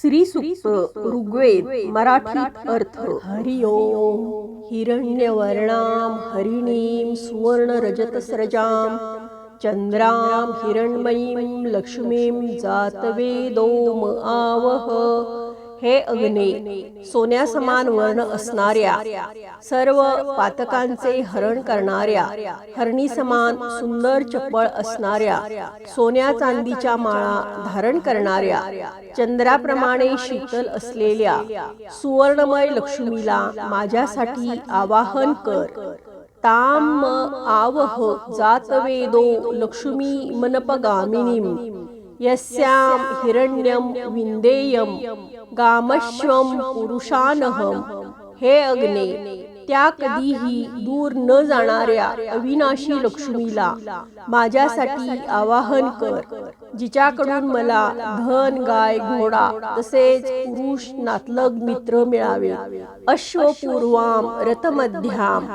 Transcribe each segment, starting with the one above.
श्री सूक्त ऋग्वेद मराठीत अर्थ. हरि ओम हिरण्यवर्णाम हरिणीं सुवर्ण रजत चंद्राम हिरण्मयीं लक्ष्मीं जातवेदोम आवह. हे अग्ने सोन्या समान वर्ण असणाऱ्या सर्व पातकांचे हरण करणाऱ्या हरणी समान सुंदर चप्पळ असणाऱ्या सोन्या चांदीच्या माळा धारण करणाऱ्या चंद्राप्रमाणे शीतल असलेल्या सुवर्णमय लक्ष्मीला माझ्यासाठी आवाहन कर. ताम आवह जात वेदो लक्ष्मी मनपगामिनीम यस्याम हिरण्यं विंदेयम गामश्वम पुरुषानहम हे अग्ने त्या कधीही दूर न जाणाऱ्या अविनाशी लक्ष्मीला माझ्यासाठी आवाहन कर जिच्याकडून मला धन गाय घोडा तसेच पुरुष नातलग मित्र मिळावे. अश्वपूर्वाम रथमध्याम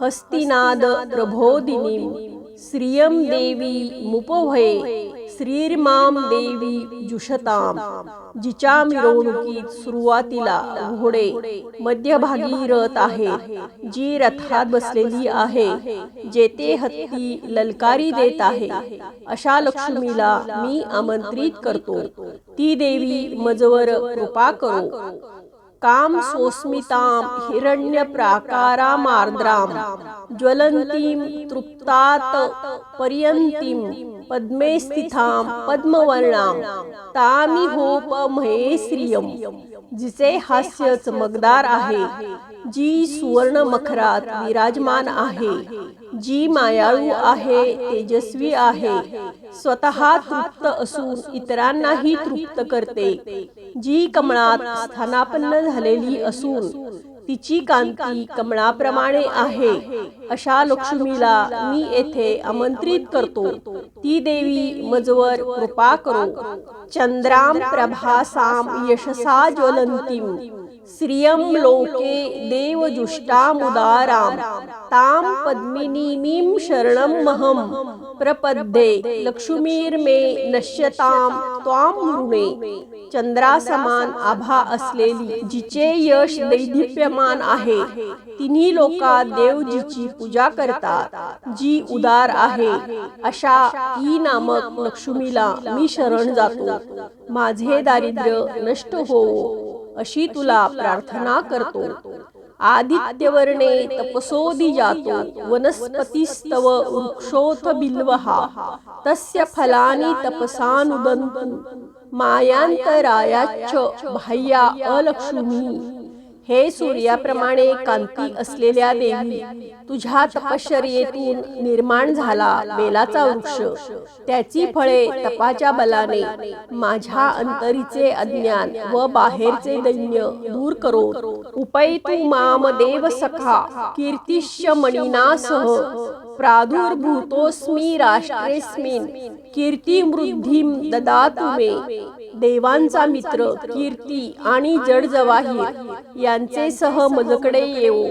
हस्तिनाद प्रबोधिनीं श्रियम देवी मुपभये श्रीर्माम देवी जुषताम जिच्या मिरवणुकीत सुरुवातीला घोडे मध्यभागी रथ आहे जी रथात बसलेली आहे जेथे हत्ती ललकारी देत आहे. अशा लक्ष्मीला मी आमंत्रित करतो. ती देवी मजवर कृपा करो. काम सोस्मिताम हिरण्य प्राकारामार्द्राम ज्वलंतीं तृप्तात पर्यंतीम पद्मे स्थितां पद्मवर्णां। तामिहोप महेश्रियम जिचे हास्य चमकदार आहे जी सुवर्ण मखरात विराजमान आहे। जी मायाळू आहे तेजस्वी आहे। स्वतः तृप्त असून इतरांनाही तृप्त करते। जी कमळात स्थानापन्न झालेली असून तिची कांती कमळाप्रमाणे आहे. अशा लक्ष्मीला मी येथे आमंत्रित करतो. ती देवी मजवर कृपा करो. चंद्राम प्रभासाम यशसा ज्वलंतीम. श्रियं लोके देवजुष्टामुदारां तां पद्मिनीमीं शरणमहं प्रपद्ये लक्ष्मीर्मे नश्यतां त्वां मृणे चंद्रासमान आभा असलेली जिचे यश दैदिप्यमान आहे। तिन्ही लोकात देवजीची पूजा करतात। जी उदार आहे। अशा ही नामक लक्ष्मीला मी शरण जातो। माझे दारिद्र्य नष्ट हो। अशी तुला प्रार्थना करतो. आदित्यवर्णे तपसोदि जातो. वनस्पतिस्तव वृक्षोथ बिल्वहा. तस्य फलानि तपसानुदन्तु. मायांतरायाच्च बाह्या अलक्ष्मी. हे सूर्याप्रमाणे कांती असलेल्या देवी तुझ्या तपश्चर्येतून निर्माण झाला बेलाचा वृक्ष. त्याची फळे तपाच्या बलाने माझ्या अंतरीचे अज्ञान व बाहेरचे दैन्य दूर करो उपैतु माम देव सखा कीर्तिश्य मणिनासह प्रादुर्भूतोस्मी राष्ट्रेस्मिन कीर्तिमृद्धीम ददातु मे। देवांचा मित्र कीर्ती आणि जडजवाहीर यांचे सह मजकडे येऊ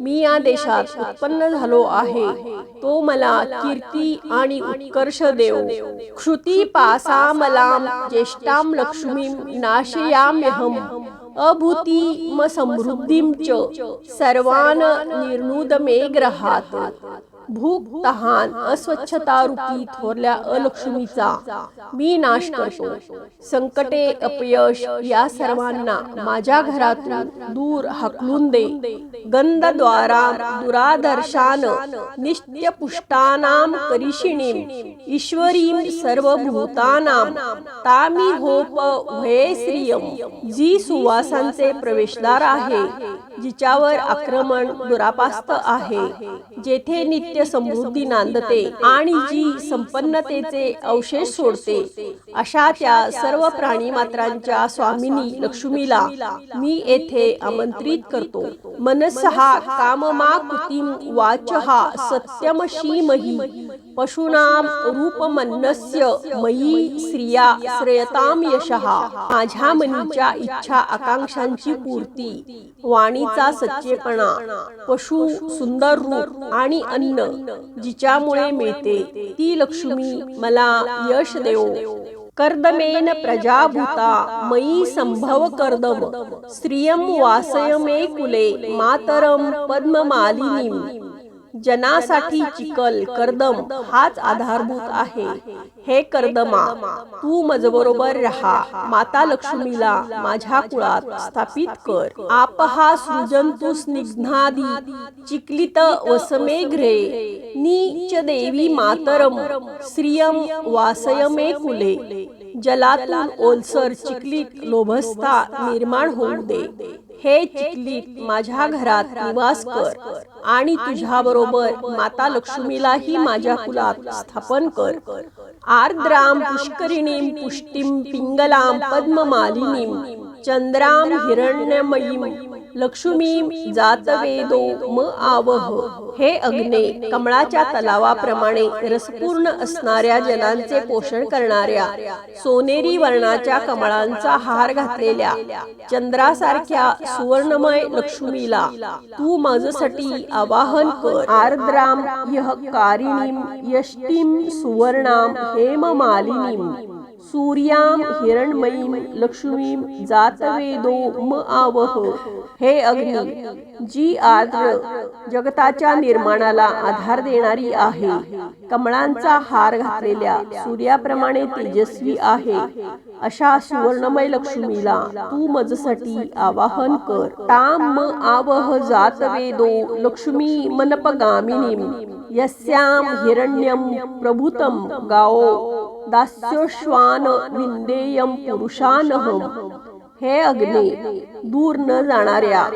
मी या देशात उत्पन्न झालो आहे। तो मला कीर्ती आणि उत्कर्ष देव। क्षुती पासामलाम ज्येष्ठाम लक्ष्मीं नाशयाम्यहम। अभूती म समृद्धीं च सर्वान निर्णुदमे ग्रहात। भूक तहान अस्वच्छता रूपी थोरल्या अलक्ष्मीचा मी नाश करतो. संकटे अपयश या सर्वांना माझ्या घरातून दूर हकलून दे. गंधद्वारा दुरादर्शान नित्य पुष्टानाम करिषिणीम ईश्वरीं सर्वभूतानां तामी होप भयश्रियम जी सुवासांचे प्रवेशद्वार आहे जिच्यावर आक्रमण दुरापास्त आहे जेथे नित्य समृद्धी नांदते आणि जी संपन्नतेचे अवशेष सोडते अशा त्या सर्व प्राणी मात्रांच्या स्वामिनी लक्ष्मीला मी येथे आमंत्रित करतो. मनसहा काममा कुतीम वाचहा सत्यमशीमही. पशूनाम रूपमन्नस्य मयी श्रिया श्रेयताम यशः। माझ्या मनीच्या इच्छा आकांक्षांची पूर्ती वाणीचा सच्चेपणा पशु सुंदर रूप आणि अन्न जिच्यामुळे मिळते ती लक्ष्मी मला यश देव कर्दमेन प्रजाभूता मयी संभव कर्दम स्त्रियं वासयमे कुले मातरम पद्ममालिनीम। जनासाठी चिकल कर्दम हाच आधारभूत आहे. हे कर्दमा तू मजबरोबर राहा. माता लक्ष्मीला माझ्या कुळात स्थापित कर. आप हा सृजंतु स्निग्धादी. चिकलित वसमेघ्रे नीच देवी मातरम. स्त्रियम वासय मे कुले जलातून ओलसर चिकलीत लोभस्ता निर्माण होऊ दे. हे चिखलीत माझ्या घरात निवास कर आणि तुझ्या बरोबर माता लक्ष्मीलाही माझ्या कुलात स्थापन कर. आर्द्राम पुष्करिणीम पुष्टीम पिंगलाम पद्ममालिनीम चंद्राम हिरण्यमयीम लक्ष्मीम जातवेदो म आवह. हे अग्ने कमळाच्या तलावाप्रमाणे रसपूर्ण असणाऱ्या जनांचे पोषण करणाऱ्या सोनेरी वर्णाच्या कमळांचा हार घातलेल्या चंद्रासारख्या सुवर्णमय लक्ष्मीला तू माझसाठी आवाहन कर. आर्द्राम यह कारिणीम यष्टीम सुवर्णाम हेममालिनीम सूर्याम हिरणमयीम लक्ष्मीम जातवेदो म आवह। हे अग्नी जी आद्र जगताच्या निर्माणाला आधार देणारी आहे. कमळांचा हार घातलेल्या सूर्याप्रमाणे तेजस्वी आहे. अशा सुवर्णमय लक्ष्मीला तू मजसाठी आवाहन कर. ताम म आवह जातवेदो लक्ष्मी मनपगामिनीम यस्याम हिरण्यम प्रभुतम गाओ। दास्योश्वान विंदेयम पुरुषानहम हे अग्ने दूर न जाणाऱ्या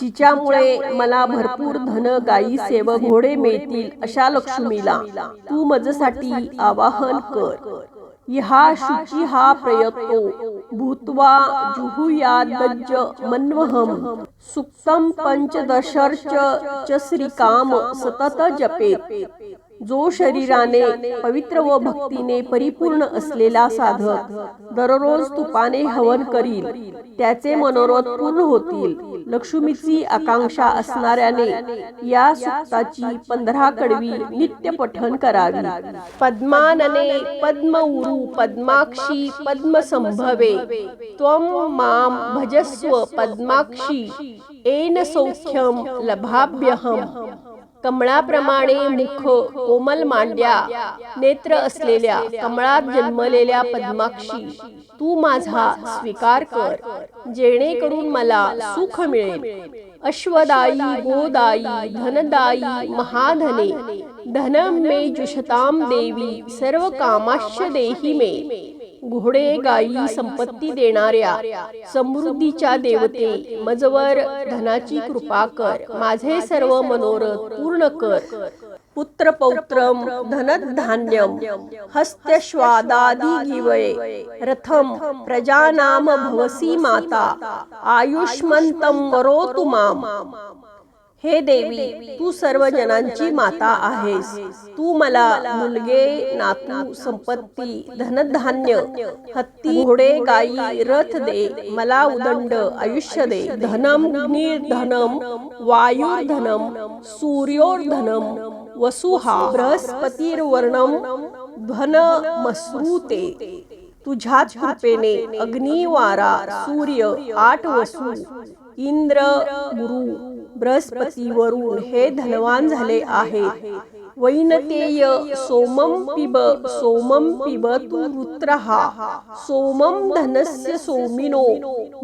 जिच्यामुळे मला भरपूर धन गायी सेवक घोडे मिळतील अशा लक्ष्मीला तू मजसाठी आवाहन कर. ह्या शुची हा प्रयत्नो भूत्वा जुहुयादज्ज मन्वहम सुक्तम पंचदशर्च च श्रीकाम सतत जपेत. जो शरीराने पवित्र व भक्तीने परिपूर्ण असलेला साधक दररोज तुपाने हवन करील त्याचे मनोरथ पूर्ण होतील लक्ष्मीची आकांक्षा असणाऱ्याने या सुक्ताची पंधरा कडवी नित्य पठन करावी. पद्मानने पद्म उरु पद्माक्षी पद्म संभवे त्वम माम भजस्व पद्माक्षी एन सौख्यम लभाभ्यहम. कमळाप्रमाणे मुख कोमल मांड्या नेत्र असलेल्या कमळात जन्मलेल्या पद्माक्षी तू माझा स्वीकार कर. जेणेकरून मला सुख मिळेल. अश्वदायी गोदायी धनदायी महाधने धनम मे जुषताम देवी सर्व कामाश्च देही मे. घोडे गायी संपत्ती देणाऱ्या समृद्धीच्या देवते. मजवर धनाची कृपा कर. माझे सर्व मनोरथ पूर्ण कर. पुत्र पौत्रम धनधान्यम हस्त्यश्वादादी गिवये. रथम प्रजानाम भवसी माता. आयुष्मंतम वरोतु माम. हे देवी तू सर्व जनांची माता आहेस. तू मला मुलगे नातू संपत्ती धनधान्य हत्ती घोडे गायी रथ दे. मला उदंड आयुष्य दे. धनम निर्धनम वायुर्धनम सूर्योर्धनम वसुहा बृहस्पतीर्वर्णम धन मसूते तुझ्याच कृपेने अग्निवारा सूर्य आठ वसू. इंद्र गुरु बृहस्पतीवरून हे धनवान झाले आहे वैनतेय सोमम पिब सोमम पिब तू रुत्रहा सोमम धनस्य सोमिनो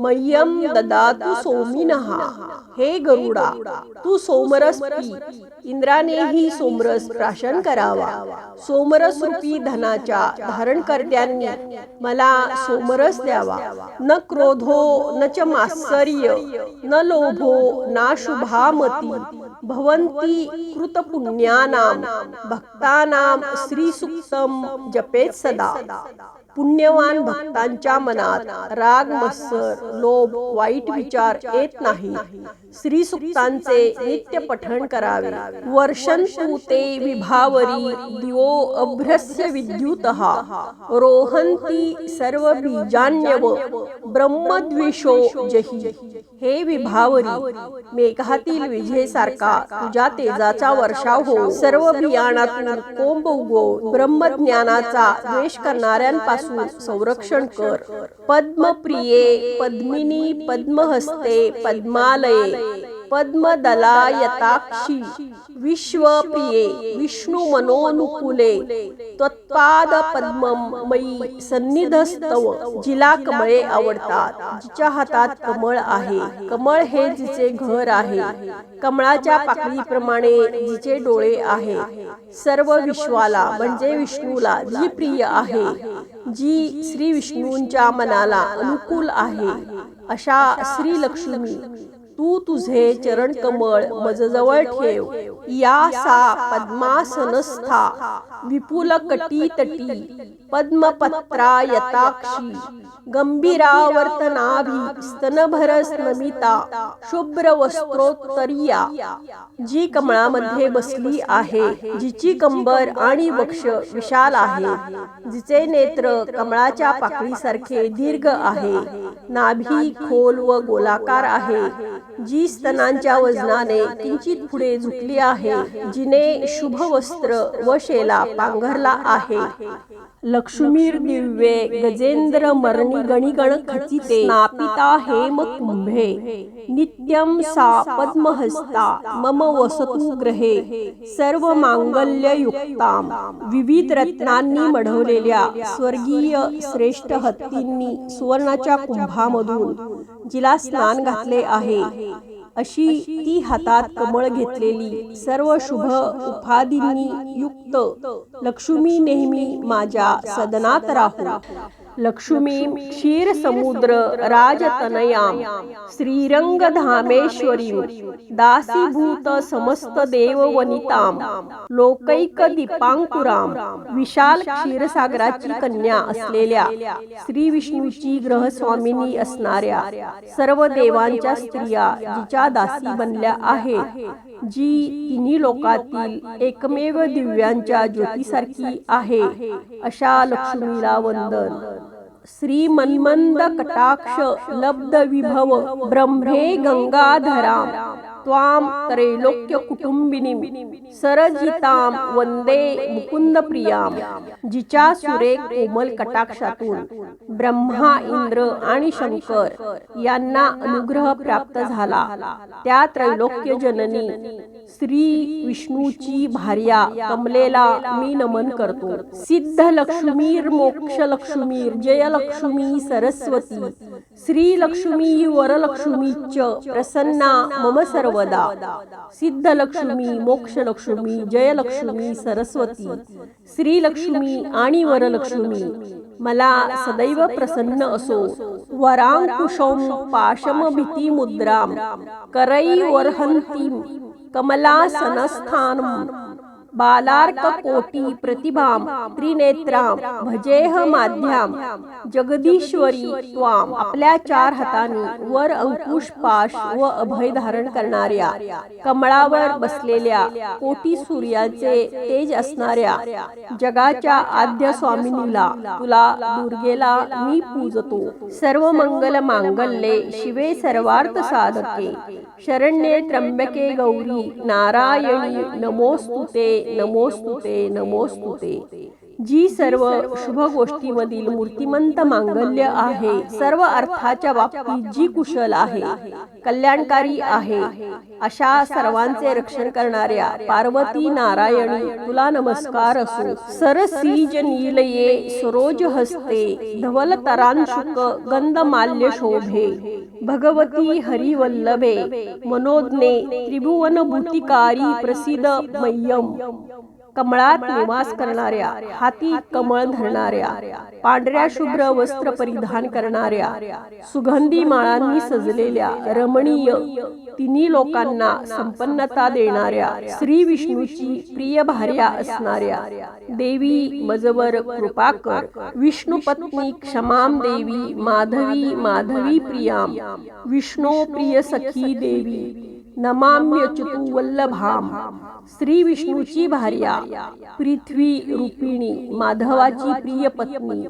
मह्यम ददातु सोमिनहा हे गरुडा तू सोमरस पी इंद्रानेही सोमरस प्राशन करावा सोमरस रूपी धनाच्या धारणकर्त्यांनी मला सोमरस द्यावा न क्रोधो न च मात्सर्य न लोभो ना शुभामती भवंती कृतपुण्यानाम भक्तानाम श्रीसुक्तम जपेत सदा। पुण्यवान भक्तांच्या मनात राग मत्सर लोभ वाईट विचार येत नाही श्री सुक्तांचे नित्य पठण करावे. वर्षंतु ते विभावरी दिवो अभ्रस्य विद्युत. रोहंती सर्व बीजान्यव ब्रह्मद्विषो जही. हे विभावरी मेघातील विजेसारखा तुझ्या तेजाचा वर्षाव हो. सर्व बियाणातून कोंब उगो. ब्रह्मज्ञानाचा द्वेष करणाऱ्यांपासून संरक्षण कर. पद्मप्रिये पद्मिनी पद्महस्ते पद्मालये पद्मदलायताक्षी विश्वप्रिये विष्णु मनोनुकुले त्वत्पाद पद्मम मयी सन्निधस्तव जिला कमळे आवडतात जिच्या हातात कमळ आहे. कमळ हे जिचे घर आहे. कमळाच्या पाकळीप्रमाणे जिचे डोळे आहे. सर्व विश्वाला म्हणजे विष्णूला जी प्रिय आहे जी श्री विष्णूंच्या मनाला अनुकूल आहे अशा श्री लक्ष्मी तू तुझे चरण कमळ मजजवळ ठेव. या सा पद्मासनस्था. विपुल कटी तटी पद्मपत्रा यताक्षी गंभीरावर्तनाभी. स्तनभर स्नमिता शुभ्र वस्त्रोत्तरिया जी कमळामध्ये बसली आहे जिची कंबर आणि वक्ष विशाल आहे जिचे नेत्र कमळाच्या पाकळीसारखे दीर्घ आहे नाभी खोल व गोलाकार आहे. जी स्तनांच्या वजनाने किंचित पुढे झुकली आहे जिने शुभ वस्त्र व शेला पांघरला आहे. लक्ष्मीर दिव्ये गजेंद्र मर्णी गणिगण खचिते नापिता हेम कुंभे नित्यम सा पद्महस्ता मम वसतु ग्रहे सर्व मांगल्य युक्ताम विविध रत्नांनी मढवलेल्या स्वर्गीय श्रेष्ठ हत्तींनी सुवर्णाच्या कुंभामधून जिला स्नान घातले आहे. अशी ती हातात कमळ घेतलेली सर्व शुभ उपाधींनी युक्त लक्ष्मी नेहमी माझ्या सदनात राहू. लक्ष्मी क्षीर समुद्र राजतनयाम श्रीरंग धामेश्वरी दासीभूत समस्त देव वनिताम लोकैक दीपांकुराम विशाल क्षीरसागराची कन्या असलेल्या श्री विष्णूची ग्रहस्वामिनी असणाऱ्या सर्व देवांच्या स्त्रिया जिच्या दासी बनल्या आहेत. जी तिन्ही लोकातील एकमेव दिव्यांच्या ज्योतीसारखी आहे अशा लक्ष्मीला वंदन. श्री मन्मंद कटाक्ष लब्ध विभव ब्रह्मे गंगाधराम त्वाम त्रैलोक्य कुटुंबिनी सरजिताम वंदे मुकुंद प्रियाम जिच्या सुरेख कोमल कटाक्षातून ब्रह्मा इंद्र आणि शंकर यांना अनुग्रह प्राप्त झाला. त्या त्रैलोक्य जननी श्री विष्णूची भार्या कमलेला मी नमन करतो. सिद्ध लक्ष्मीर मोक्ष लक्ष्मीर जय लक्ष्मी सरस्वती. श्री लक्ष्मी वरलक्ष्मीच प्रसन्ना मम सर्वदा. सिद्ध लक्ष्मी मोक्ष लक्ष्मी जय लक्ष्मी सरस्वती. श्री लक्ष्मी आणि वरलक्ष्मी मला सदैव प्रसन्न असो. वरांकुशम पाशम भीती मुद्राम करई કમલાસન સ્થાનમ बालार्क कोटी प्रतिभाम त्रिनेत्राम भजेह माध्याम जगदीश्वरी त्वाम आपल्या चार हातांनी वर अंकुश पाश व अभय धारण करणाऱ्या कमळावर बसलेल्या कोटी सूर्याचे तेज असणाऱ्या जगाच्या आद्य स्वामिनीला तुला दुर्गेला मी पूजतो. सर्व मंगल मांगल्ये शिवे सर्वार्थ साधके. शरण्ये त्र्यंबके गौरी नारायणी नमोस्तुते. नमोस्तुते नमोस्तुते. जी सर्व शुभ गोष्टीमधील मूर्तिमंत मांगल्य आहे सर्व अर्थाच्या बाबतीत जी कुशल आहे कल्याणकारी आहे अशा सर्वांचे रक्षण करणाऱ्या पार्वती नारायणी तुला नमस्कार असो. सरसीज नीलये सरोज हस्ते धवल तरांशुक गंधमाल्य शोभे. भगवती हरिवल्लभे मनोज्ञे त्रिभुवन भूतिकारी प्रसिद्ध मय्यम कमळात निवास करणाऱ्या हाती कमळ धरणाऱ्या पांढऱ्या शुभ्र वस्त्र परिधान करणाऱ्या सुगंधी माळांनी सजलेल्या रमणीय तिन्ही लोकांना संपन्नता देणाऱ्या श्री विष्णूची प्रिय भार्या असणाऱ्या देवी मजवर कृपाकर विष्णू पत्नी क्षमाम देवी माधवी माधवी प्रियाम विष्णू प्रिय सखी देवी. नमाम्यच्युतू वल्लभाम श्री विष्णूची भार्या पृथ्वी रूपिणी माधवाची प्रिय पत्नी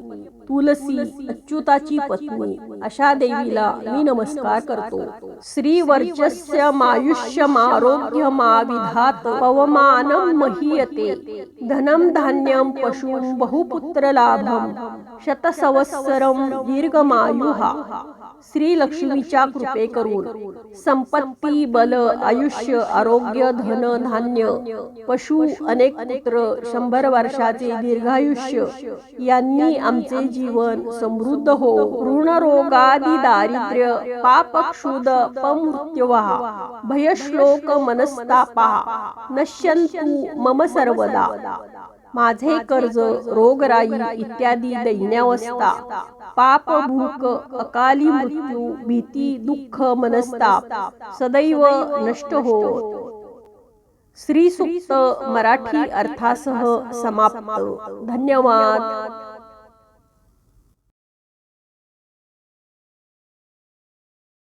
तुलसी अच्युताची पत्नी अशा देवीला मी नमस्कार करतो। श्री वर्चस्य मायुष्यम आरोग्य विधात पवमानं महीयते। धनं धान्यं पशु बहुपुत्र लाभम शतसवत्सरं दीर्घमायुहा श्री लक्ष्मीच्या कृपे करून संपत्ती बल आयुष्य आरोग्य धन धान्य पशु अनेक पुत्र शंभर वर्षाचे दीर्घायुष्य यांनी आमचे जीवन समृद्ध हो. ऋण रोगादी दारिद्र्य पाप क्षुद पमृत्युवा भयश्लोक मनस्तापा नश्यंतु मम सर्वदा. माझे कर्ज रोगराई इत्यादी दैन्यावस्था पाप भूक अकाली मृत्यू भीती दुःख मनस्ताप. सदैव नष्ट हो श्री सुक्त मराठी अर्थासह समाप्त. धन्यवाद.